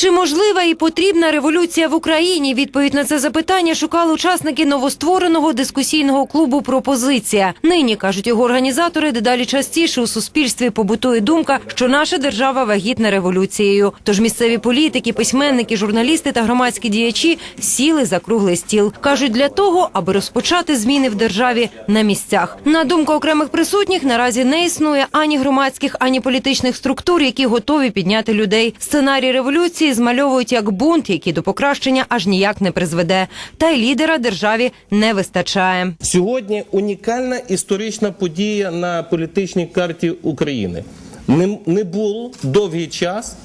Чи можлива і потрібна революція в Україні? Відповідь на це запитання шукали учасники новоствореного дискусійного клубу Пропозиція. Нині кажуть його організатори, дедалі частіше у суспільстві побутує думка, що наша держава вагітна революцією. Тож місцеві політики, письменники, журналісти та громадські діячі сіли за круглий стіл. кажуть для того, аби розпочати зміни в державі на місцях. На думку окремих присутніх, наразі не існує ані громадських, ані політичних структур, які готові підняти людей. Сценарій революції змальовують як бунт, який до покращення аж ніяк не призведе. Та й лідера державі не вистачає. Сьогодні унікальна історична подія на політичній карті України. Не, не було довгий час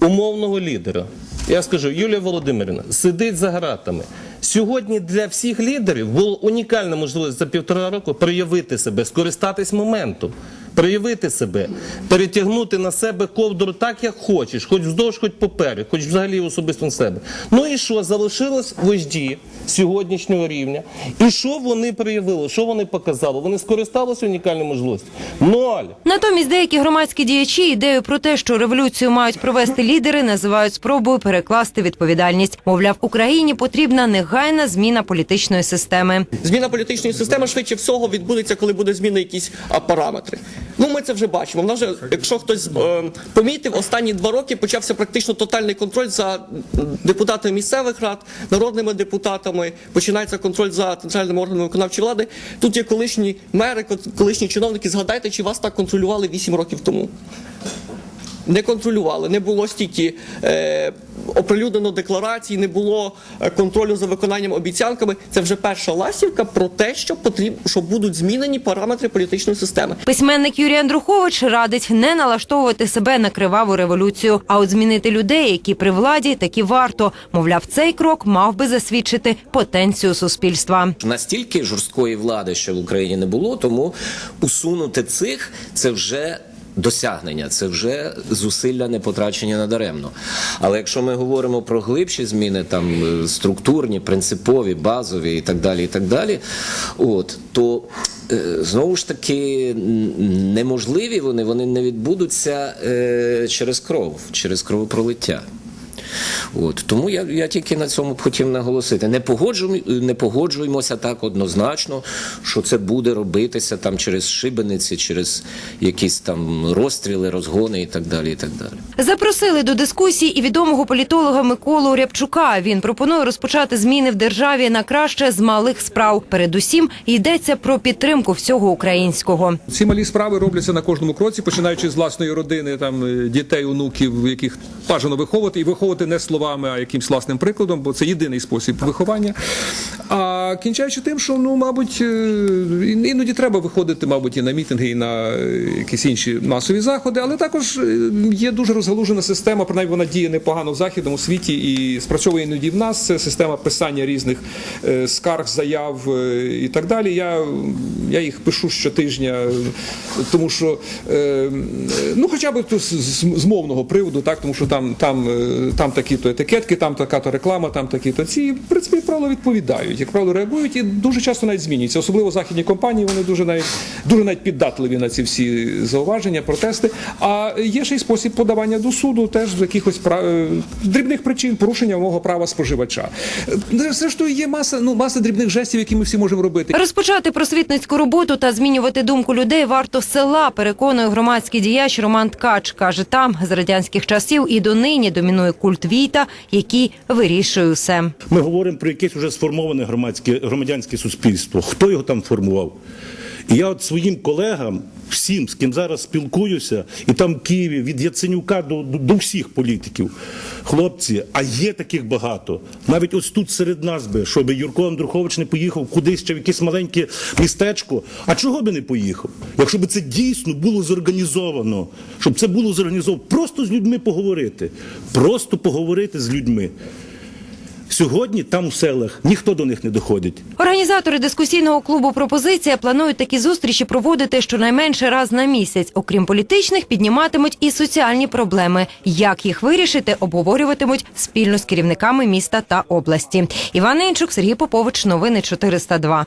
умовного лідера. Я скажу, Юлія Володимирівна сидить за гратами. Сьогодні для всіх лідерів була унікальна можливість за півтора року проявити себе, скористатись моментом, проявити себе, перетягнути на себе ковдру так, як хочеш, хоч вздовж, хоч поперек, хоч взагалі особисто на себе. Ну і що залишилось вожді сьогоднішнього рівня? І що вони проявили? Що вони показали? Вони скористалися унікальною можливістю? Ноль. Натомість деякі громадські діячі ідею про те, що революцію мають провести лідери, називають спробою перекласти відповідальність. Мовляв, Україні потрібна негайна зміна політичної системи. Зміна політичної системи швидше всього відбудеться, коли буде зміна якісь параметри. Ну ми це вже бачимо. Вона вже, якщо хтось е, помітив, останні два роки почався практично тотальний контроль за депутатами місцевих рад, народними депутатами. Починається контроль за центральними органами виконавчої влади. Тут є колишні мери, ко- колишні чиновники. Згадайте, чи вас так контролювали 8 років тому. Не контролювали, не було стільки е, оприлюднено декларацій, не було е, контролю за виконанням обіцянками. Це вже перша ластівка про те, що потрібно, що будуть змінені параметри політичної системи. Письменник Юрій Андрухович радить не налаштовувати себе на криваву революцію, а от змінити людей, які при владі, таки варто. Мовляв, цей крок мав би засвідчити потенцію суспільства. Настільки жорсткої влади ще в Україні не було, тому усунути цих це вже. Досягнення це вже зусилля не потрачені надаремно. Але якщо ми говоримо про глибші зміни, там е, структурні, принципові, базові і так далі, і так далі, от то е, знову ж таки неможливі вони, вони не відбудуться е, через кров, через кровопролиття. От тому я, я тільки на цьому б хотів наголосити. Не погоджуй, не погоджуємося так однозначно, що це буде робитися там через шибениці, через якісь там розстріли, розгони і так далі. І так далі. Запросили до дискусії і відомого політолога Миколу Рябчука. Він пропонує розпочати зміни в державі на краще з малих справ. Передусім йдеться про підтримку всього українського. Ці малі справи робляться на кожному кроці, починаючи з власної родини, там е, дітей, онуків, яких бажано виховувати, і виховувати не словами, а якимсь власним прикладом, бо це єдиний спосіб виховання. А кінчаючи тим, що ну, мабуть, е, іноді треба виходити, мабуть, і на мітинги, і на е, якісь інші масові заходи, але також е, є дуже розгалужена система, принаймні вона діє непогано в західному світі і спрацьовує іноді в нас. Це система писання різних скарг, заяв і так далі. Я, я їх пишу щотижня, тому що ну хоча б з, з- мовного приводу, так тому що там, там, там такі-то етикетки, там така-то реклама, там такі-то ці в принципі, правило, відповідають, як правило, реагують і дуже часто навіть змінюються. Особливо західні компанії, вони дуже навіть дуже навіть піддатливі на ці всі зауваження, протести. А є ще й спосіб подавання до суду, теж з якихось пра- е, дрібних причин порушення мого права споживача. Е, Зрештою, є маса, ну маса дрібних жестів, які ми всі можемо робити. Розпочати просвітницьку роботу та змінювати думку людей варто з села. Переконує громадський діяч Роман Ткач. каже, там з радянських часів і донині домінує культ війта, який вирішує усе. Ми говоримо про якесь вже сформоване громадське громадянське суспільство. Хто його там формував? І я от своїм колегам, всім, з ким зараз спілкуюся, і там в Києві від Яценюка до, до, до всіх політиків, хлопці, а є таких багато. Навіть ось тут серед нас би, щоб Юрко Андрухович не поїхав кудись ще в якесь маленьке містечко. А чого би не поїхав? Якщо б це дійсно було зорганізовано, щоб це було зорганізовано, просто з людьми поговорити, просто поговорити з людьми. Сьогодні там у селах ніхто до них не доходить. Організатори дискусійного клубу Пропозиція планують такі зустрічі проводити щонайменше раз на місяць. Окрім політичних, підніматимуть і соціальні проблеми. Як їх вирішити, обговорюватимуть спільно з керівниками міста та області. Іван Інчук, Сергій Попович. Новини 402.